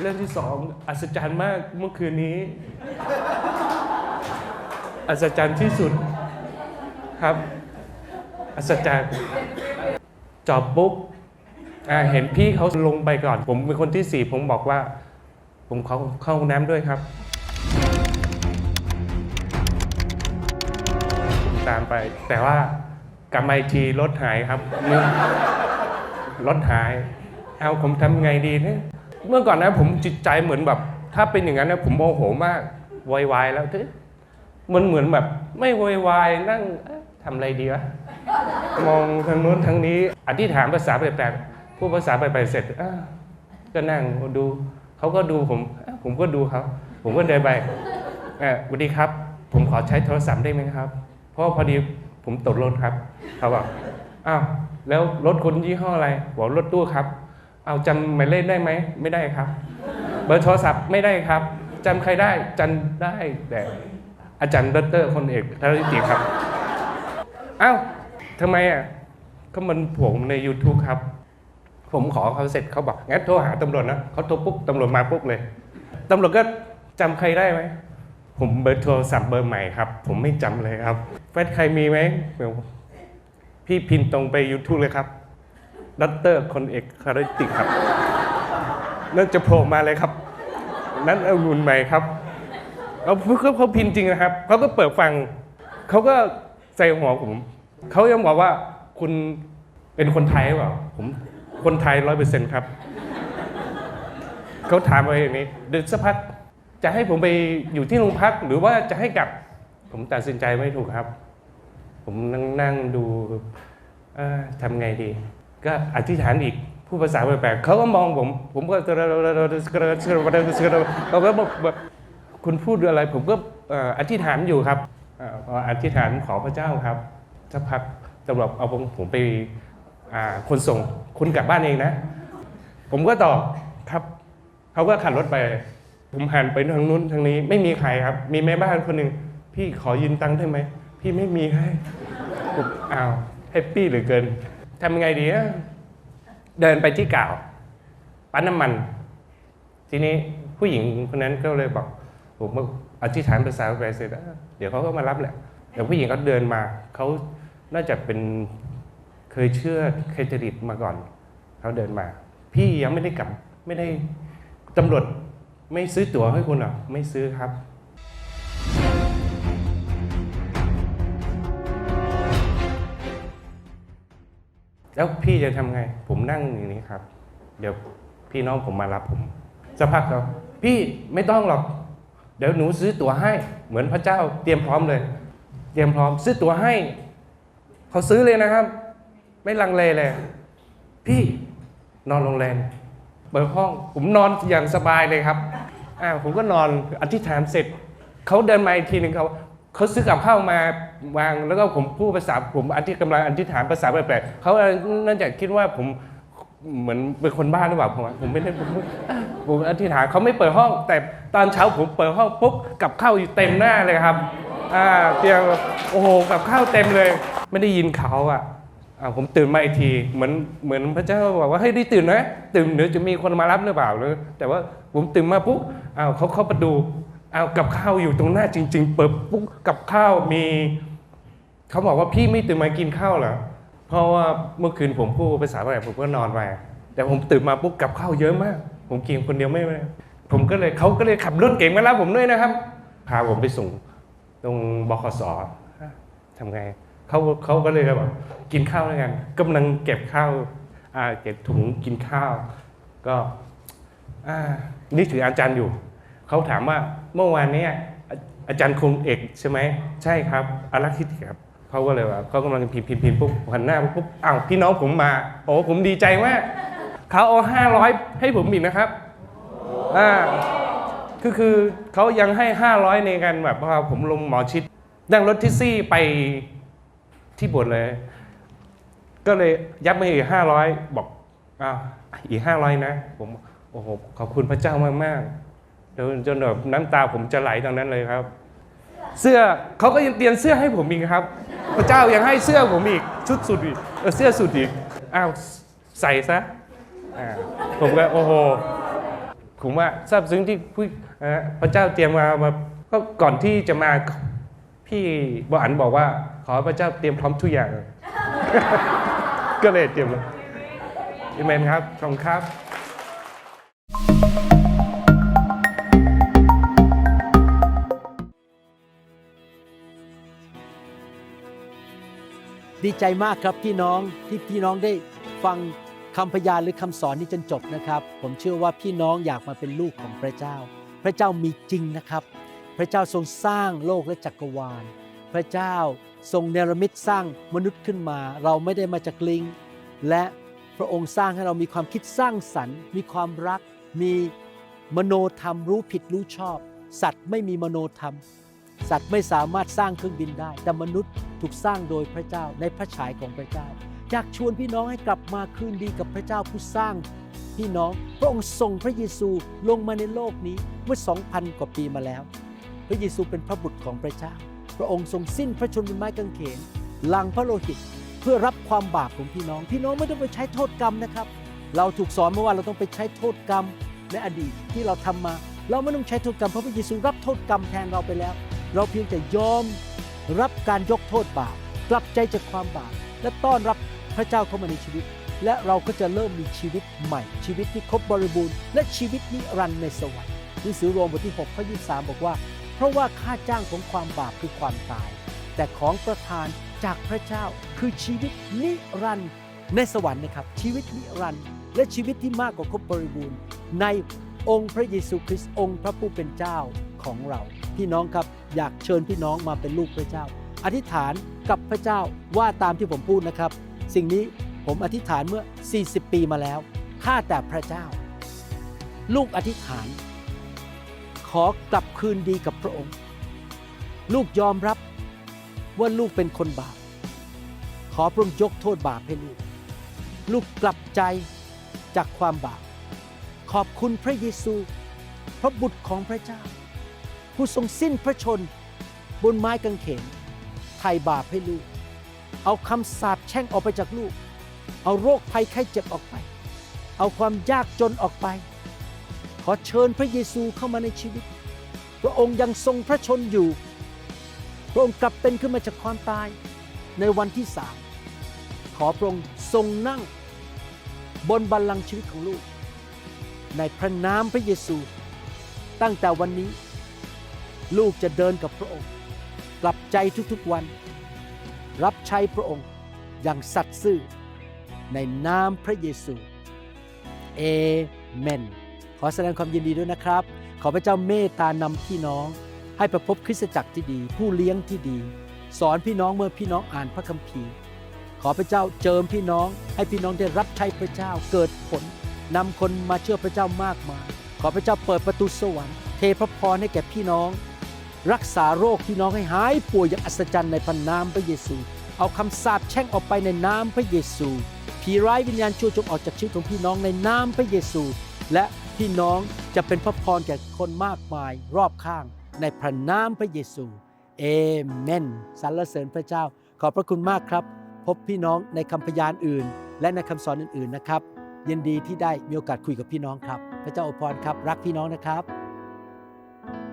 เรื่องที่สองอัศจรรย์มากเมื่อคืนนี้ อัศจรรย์ที่สุดครับ อัศจรรย์จอบปุ๊บเห็นพี่เขาลงไปก่อน ผมเป็นคนที่สี่ผมบอกว่า ผมขอเข้าห้องน้ำด้วยครับ ตามไป แต่ว่ากลับมาอีกทีรถหายครับรถหาย เอาผมทำไงดีเนี่ย เมื่อก่อนนะผมจิตใจเหมือนแบบ ถ้าเป็นอย่างนั้นนะผมโมโหมากวายวายแล้วทีมันเหมือนแบบ ไม่วายวายนั่งทำอะไรดีวะมองทางโน้นทางนี้อธิษฐานภาษาแปลกๆพูดภาษาแปลกๆเสร็จก็นั่งดูเขาก็ดูผมผมก็ดูเขาผมก็เดินไปเอ่อสวัสดีครับ ผมขอใช้โทรศัพท์ได้ไหมครับ เพราะพอดีผมตกรถครับเขาบอกอ้าวแล้วรถคุณยี่ห้ออะไรบอกรถตู้ครับ เอาจำหมายเลขได้ไหม ไม่ได้ครับ เบอร์โทรศัพท์ไม่ได้ครับจำใครได้จำได้แต่อาจารย์ดรคนเอกทริติครับอ้าวทำไมอะก็มันผมใน YouTube ครับ ผมขอเขาเสร็จเขาบอกงั้นโทรหาตำรวจนะเขาโทรปุ๊บตำรวจมาปุ๊บเลยตำรวจก็จำใครได้ไหมผมเบอร์โทรศัพท์เบอร์ใหม่ครับ ผมไม่จำเลยครับแฟนใครมีไหมเดี๋ยวพี่พิมพ์ตรงไป YouTube เลยครับ ดัตเตอร์คนเอกคาริติครับ นั่นจะโผล่มาเลยครับ นั่นองุ่นใหม่ครับเอาเขาเขาพิมพ์จริงนะครับ เขาก็เปิดฟัง เขาก็ใส่หัวผม เขายังบอกว่าคุณเป็นคนไทยหรือเปล่า ผมคนไทยร้อยเปอร์เซ็นต์ครับ เขาถามไปอย่างนี้ เดี๋ยวสักพักจะให้ผมไปอยู่ที่โรงพักหรือว่าจะให้กลับ ผมตัดสินใจไม่ถูกครับ ผมนั่งนั่งดูทำไงดี ก็อธิษฐานอีกพูดภาษาแปลกๆเขาก็มองผม ผมก็เขาก็บอกแบบคุณพูดอะไร ผมก็อธิษฐานอยู่ครับเอ่อพออธิษฐานขอพระเจ้าครับสักพักตำรวจเอาผมไปคนส่งคุณกลับบ้านเองนะ ผมก็ตอบครับเขาก็ขับรถไป ผมหันไปทางนู้นทางนี้ ไม่มีใครครับ มีแม่บ้านคนหนึ่งพี่ขอยืนตังค์ได้ไหมพี่ไม่มีให้ผมอ้าวแฮปปี้เหลือเกิน ทำยังไงดีอะเดินไปที่เก่าปั๊มน้ำมัน ทีนี้ผู้หญิงคนนั้นก็เลยบอกผมอธิษฐานภาษาแปลเสร็จเดี๋ยวเขาก็มารับแหละเดี๋ยวผู้หญิงเขาเดินมาเขาน่าจะเป็นเคยเชื่อเคยจริตมาก่อนเขาเดินมา พี่ยังไม่ได้กลับไม่ได้ตำรวจไม่ซื้อตั๋วให้คุณหรอไม่ซื้อครับ แล้วพี่จะทำไง ผมนั่งอย่างนี้ครับ เดี๋ยวพี่น้องผมมารับผมสักพักเขาพี่ไม่ต้องหรอก เดี๋ยวหนูซื้อตั๋วให้ เหมือนพระเจ้าเตรียมพร้อมเลย เตรียมพร้อมซื้อตั๋วให้ เขาซื้อเลยนะครับ ไม่ลังเลเลย พี่นอนโรงแรมเปิดห้อง ผมนอนอย่างสบายเลยครับอ่าผมก็นอนอธิษฐานเสร็จ เขาเดินมาอีกทีหนึ่งเขา เขาซื้อกับข้าวมาวางแล้วก็ผมพูดภาษาผมอธิกำลังอธิษฐานภาษาแปลกๆเขาน่าจะคิดว่าผมเหมือนเป็นคนบ้าหรือเปล่าผมผมไม่ได้ผมผมอธิษฐานเขาไม่เปิดห้อง แต่ตอนเช้าผมเปิดห้องปุ๊บกับข้าวอยู่เต็มหน้าเลยครับอ่าเตียงโอ้โหกับข้าวเต็มเลย ไม่ได้ยินเขาอะอ่าผมตื่นมาอีกทีเหมือนเหมือนพระเจ้าบอกว่าให้ยได้ตื่นนะตื่นเดี๋ยวจะมีคนมารับหรือเปล่าเลยแต่ว่าผมตื่นมาปุ๊บอ้าวเขาเข้าประตู เอากับข้าวอยู่ตรงหน้าจริง ๆ เปิดปุ๊บกับข้าวมี เขาบอกว่าพี่ไม่ตื่นมากินข้าวเหรอเพราะว่าเมื่อคืนผมพูดภาษาอะไรผมก็นอนไปแต่ผมตื่นมาปุ๊บกับข้าวเยอะมาก ผมกินคนเดียวไม่ได้ผมก็เลยเขาก็เลยขับรถเก่งมารับผมด้วยนะครับ พาผมไปส่งตรงบขสทำไงเขาเขาก็เลยแบบกินข้าวด้วยกันกำลังเก็บข้าวเก็บถุงกินข้าว ก็นี่ถืออาจารย์อยู่ เขาถามว่าเมื่อวานนี้อาจารย์คงเอกใช่ไหมใช่ครับอารักษ์ทิติครับเขาก็เลยว่าเขากำลังพิมพ์พิมพ์พิมพ์ปุ๊บหันหน้าปุ๊บอ้าวพี่น้องผมมาโอ้ผมดีใจมากเขาเอาห้าร้อยให้ผมอีกนะครับอ่าคือคือเขายังให้ห้าร้อยในการแบบว่าผมลงหมอชิดนั่งรถท็กซี่ไปที่บทเลย ก็เลยยับมาอีกห้าร้อยบอกอ้าวอีกห้าร้อยนะ ผมโอ้โหขอบคุณพระเจ้ามากมากๆ จนจนแบบน้ำตาผมจะไหลตรงนั้นเลยครับ เสื้อเขาก็ยังเตรียมเสื้อให้ผมอีกครับ พระเจ้ายังให้เสื้อผมอีกชุดสุดอีกเสื้อสุดอีกอ้าวใส่ซะผมก็โอ้โหผมว่าซาบซึ้งที่พระเจ้าเตรียมมามาก็ก่อนที่จะมาพี่บอันบอกว่า ขอพระเจ้าเตรียมพร้อมทุกอย่าง ก็เลยเตรียมมาอเมนครับขอบคุณครับ ดีใจมากครับพี่น้องที่พี่น้องได้ฟังคำพยานหรือคำสอนนี้จนจบนะครับ ผมเชื่อว่าพี่น้องอยากมาเป็นลูกของพระเจ้า พระเจ้ามีจริงนะครับ พระเจ้าทรงสร้างโลกและจักรวาล พระเจ้าทรงเนรมิตสร้างมนุษย์ขึ้นมา เราไม่ได้มาจากลิง และพระองค์สร้างให้เรามีความคิดสร้างสรรค์ มีความรัก มีมโนธรรมรู้ผิดรู้ชอบ สัตว์ไม่มีมโนธรรม สัตว์ไม่สามารถสร้างเครื่องบินได้ แต่มนุษย์ถูกสร้างโดยพระเจ้าในพระฉายของพระเจ้าอยากชวนพี่น้องให้กลับมาคืนดีกับพระเจ้าผู้สร้างพี่น้อง พระองค์ส่งพระเยซูลงมาในโลกนี้เมื่อ 2,000 กว่าปีมาแล้ว พระเยซูเป็นพระบุตรของพระเจ้า พระองค์ทรงสิ้นพระชนม์บนไม้กางเขนลังพระโลหิตเพื่อรับความบาปของพี่น้อง พี่น้องไม่ต้องไปใช้โทษกรรมนะครับ เราถูกสอนมาว่าเราต้องไปใช้โทษกรรมในอดีตที่เราทำมา เราไม่ต้องใช้โทษกรรมเพราะพระเยซูรับโทษกรรมแทนเราไปแล้ว เราเพียงแต่ยอมรับการยกโทษบาปกลับใจจากความบาปและต้อนรับพระเจ้าเข้ามาในชีวิต และเราก็จะเริ่มมีชีวิตใหม่ ชีวิตที่ครบบริบูรณ์และชีวิตนิรันดร์ในสวรรค์หนังสือโรมบทที่6ข้อ23 บอกว่า เพราะว่าค่าจ้างของความบาปคือความตาย แต่ของประทานจากพระเจ้าคือชีวิตนิรันดร์ในสวรรค์นะครับ ชีวิตนิรันดร์และชีวิตที่มากกว่าครบบริบูรณ์ ในองค์พระเยซูคริสต์องค์พระผู้เป็นเจ้าของเรา พี่น้องครับ อยากเชิญพี่น้องมาเป็นลูกพระเจ้า อธิษฐานกับพระเจ้าว่าตามที่ผมพูดนะครับ สิ่งนี้ผมอธิษฐานเมื่อ 40 ปีมาแล้วข้าแต่พระเจ้า ลูกอธิษฐาน ขอกลับคืนดีกับพระองค์ ลูกยอมรับว่าลูกเป็นคนบาป ขอพระองค์ยกโทษบาปให้ลูก ลูกกลับใจจากความบาป ขอบคุณพระเยซู พระบุตรของพระเจ้า ผู้ทรงสิ้นพระชน บนไม้กางเขนไถ่บาปให้ลูก เอาคำสาปแช่งออกไปจากลูก เอาโรคภัยไข้เจ็บออกไป เอาความยากจนออกไป ขอเชิญพระเยซูเข้ามาในชีวิต พระองค์ยังทรงพระชนอยู่ พระองค์กลับเป็นขึ้นมาจากความตายในวันที่สามขอพระองค์ทรงนั่ง บนบัลลังก์ชีวิตของลูก ในพระนามพระเยซู ตั้งแต่วันนี้ ลูกจะเดินกับพระองค์ กลับใจทุกๆวัน รับใช้พระองค์อย่างสัตย์ซื่อ ในนามพระเยซูเอเมน ขอแสดงความยินดีด้วยนะครับ ขอพระเจ้าเมตตานำพี่น้อง ให้ประพบคริสตจักรที่ดี ผู้เลี้ยงที่ดี สอนพี่น้องเมื่อพี่น้องอ่านพระคัมภีร์ ขอพระเจ้าเจิมพี่น้อง ให้พี่น้องได้รับใช้พระเจ้าเกิดผลนำคนมาเชื่อพระเจ้ามากมาย ขอพระเจ้าเปิดประตูสวรรค์เทพระพรให้แก่พี่น้อง รักษาโรคพี่น้องให้หายป่วยอย่างอัศจรรย์ในพระนามพระเยซู เอาคำสาปแช่งออกไปในนามพระเยซู ผีร้ายวิญญาณชั่วจงออกจากชีวิตของพี่น้องในนามพระเยซู และพี่น้องจะเป็นพระพรแก่คนมากมายรอบข้างในพระนามพระเยซู เอเมนสรรเสริญพระเจ้า ขอบพระคุณมากครับ พบพี่น้องในคำพยานอื่น และในคำสอนอื่นๆนะครับยินดีที่ได้มีโอกาสคุยกับพี่น้องครับ พระเจ้าอวยพรครับ รักพี่น้องนะครับ